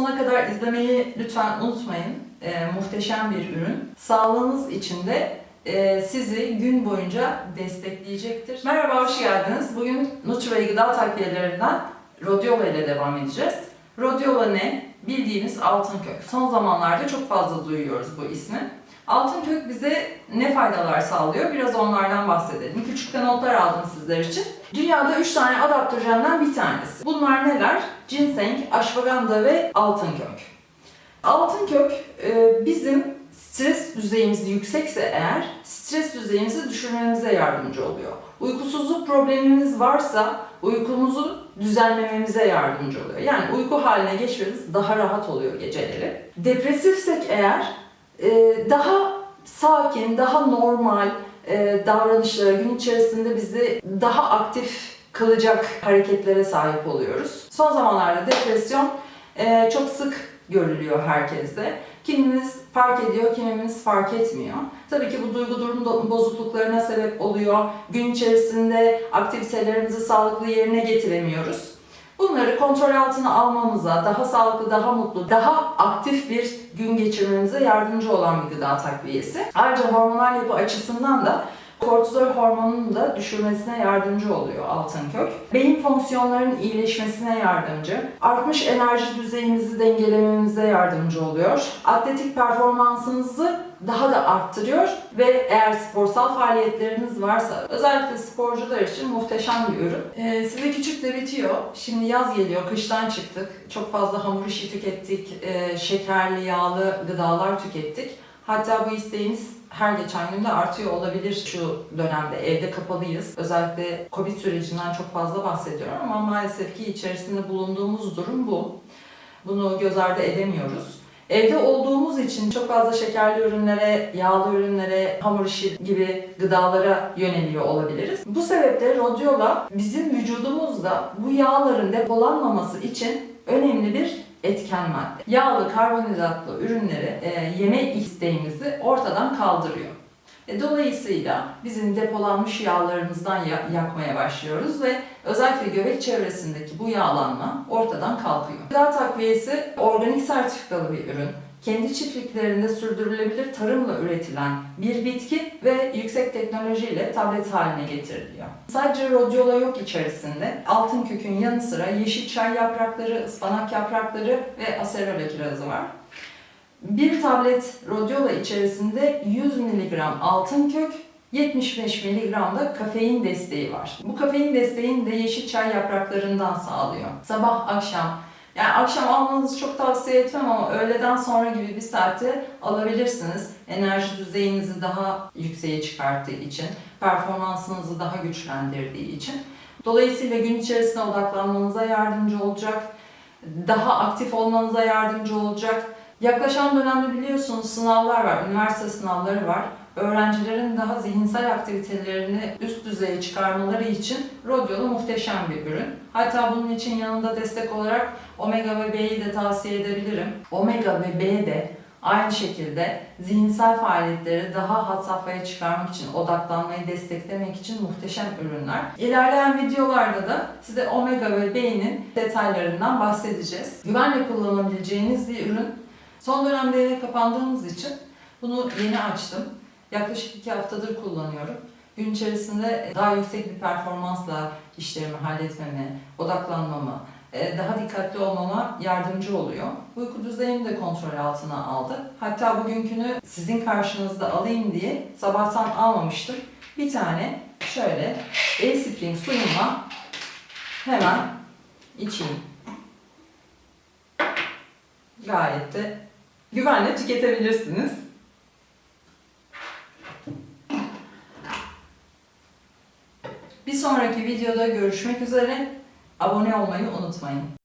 sonuna kadar izlemeyi lütfen unutmayın. Ee, muhteşem bir ürün. Sağlığınız için de e, sizi gün boyunca destekleyecektir. Merhaba, hoş geldiniz. Bugün Nutri gıda takviyelerinden Rodiola ile devam edeceğiz. Rodiola ne? Bildiğiniz altın kök. Son zamanlarda çok fazla duyuyoruz bu ismi. Altın kök bize ne faydalar sağlıyor? Biraz onlardan bahsedelim. Küçük de notlar aldım sizler için. Dünyada 3 tane adaptojenden bir tanesi. Bunlar neler? Ginseng, ashwagandha ve altın kök. Altın kök e, bizim stres düzeyimiz yüksekse eğer stres düzeyimizi düşürmemize yardımcı oluyor. Uykusuzluk problemimiz varsa uykumuzu düzenlememize yardımcı oluyor. Yani uyku haline geçmemiz daha rahat oluyor geceleri. Depresifsek eğer daha sakin, daha normal e, davranışlara gün içerisinde bizi daha aktif kılacak hareketlere sahip oluyoruz. Son zamanlarda depresyon e, çok sık görülüyor herkeste. Kimimiz fark ediyor, kimimiz fark etmiyor. Tabii ki bu duygu durum bozukluklarına sebep oluyor. Gün içerisinde aktivitelerimizi sağlıklı yerine getiremiyoruz. Bunları kontrol altına almamıza, daha sağlıklı, daha mutlu, daha aktif bir gün geçirmemize yardımcı olan bir gıda takviyesi. Ayrıca hormonal yapı açısından da kortizol hormonunu da düşürmesine yardımcı oluyor altın kök. Beyin fonksiyonlarının iyileşmesine yardımcı. Artmış enerji düzeyimizi dengelememize yardımcı oluyor. Atletik performansınızı daha da arttırıyor ve eğer sporsal faaliyetleriniz varsa özellikle sporcular için muhteşem bir ürün. Ee, size küçük de bitiyor. Şimdi yaz geliyor, kıştan çıktık. Çok fazla hamur işi tükettik, e, şekerli, yağlı gıdalar tükettik. Hatta bu isteğimiz her geçen günde artıyor olabilir şu dönemde. Evde kapalıyız. Özellikle Covid sürecinden çok fazla bahsediyorum ama maalesef ki içerisinde bulunduğumuz durum bu. Bunu göz ardı edemiyoruz. Evde olduğumuz için çok fazla şekerli ürünlere, yağlı ürünlere, hamur işi gibi gıdalara yöneliyor olabiliriz. Bu sebeple Rodiola bizim vücudumuzda bu yağların depolanmaması için önemli bir etken madde. Yağlı, karbonhidratlı ürünleri e, yeme isteğimizi ortadan kaldırıyor. E, dolayısıyla bizim depolanmış yağlarımızdan ya- yakmaya başlıyoruz ve özellikle göbek çevresindeki bu yağlanma ortadan kalkıyor. Gıda takviyesi organik sertifikalı bir ürün. Kendi çiftliklerinde sürdürülebilir tarımla üretilen bir bitki ve yüksek teknolojiyle tablet haline getiriliyor. Sadece rodiola yok içerisinde. Altın kökün yanı sıra yeşil çay yaprakları, ıspanak yaprakları ve aserola kirazı var. Bir tablet rodiola içerisinde 100 mg altın kök, 75 mg da kafein desteği var. Bu kafein desteğini de yeşil çay yapraklarından sağlıyor. Sabah, akşam, yani akşam almanızı çok tavsiye etmem ama öğleden sonra gibi bir saatte alabilirsiniz. Enerji düzeyinizi daha yükseğe çıkarttığı için, performansınızı daha güçlendirdiği için. Dolayısıyla gün içerisinde odaklanmanıza yardımcı olacak, daha aktif olmanıza yardımcı olacak. Yaklaşan dönemde biliyorsunuz sınavlar var, üniversite sınavları var. Öğrencilerin daha zihinsel aktivitelerini üst düzeye çıkarmaları için Rodiola muhteşem bir ürün. Hatta bunun için yanında destek olarak Omega ve B'yi de tavsiye edebilirim. Omega ve B de aynı şekilde zihinsel faaliyetleri daha had safhaya çıkarmak için, odaklanmayı desteklemek için muhteşem ürünler. İlerleyen videolarda da size Omega ve B'nin detaylarından bahsedeceğiz. Güvenle kullanabileceğiniz bir ürün. Son dönemde eve kapandığımız için bunu yeni açtım. Yaklaşık iki haftadır kullanıyorum. Gün içerisinde daha yüksek bir performansla işlerimi halletmeme, odaklanmama, e, daha dikkatli olmama yardımcı oluyor. Uyku düzeyimi de kontrol altına aldı. Hatta bugünkünü sizin karşınızda alayım diye sabahtan almamıştım. Bir tane şöyle E-Spring suyumla hemen içeyim. Gayet de güvenle tüketebilirsiniz. Bir sonraki videoda görüşmek üzere. Abone olmayı unutmayın.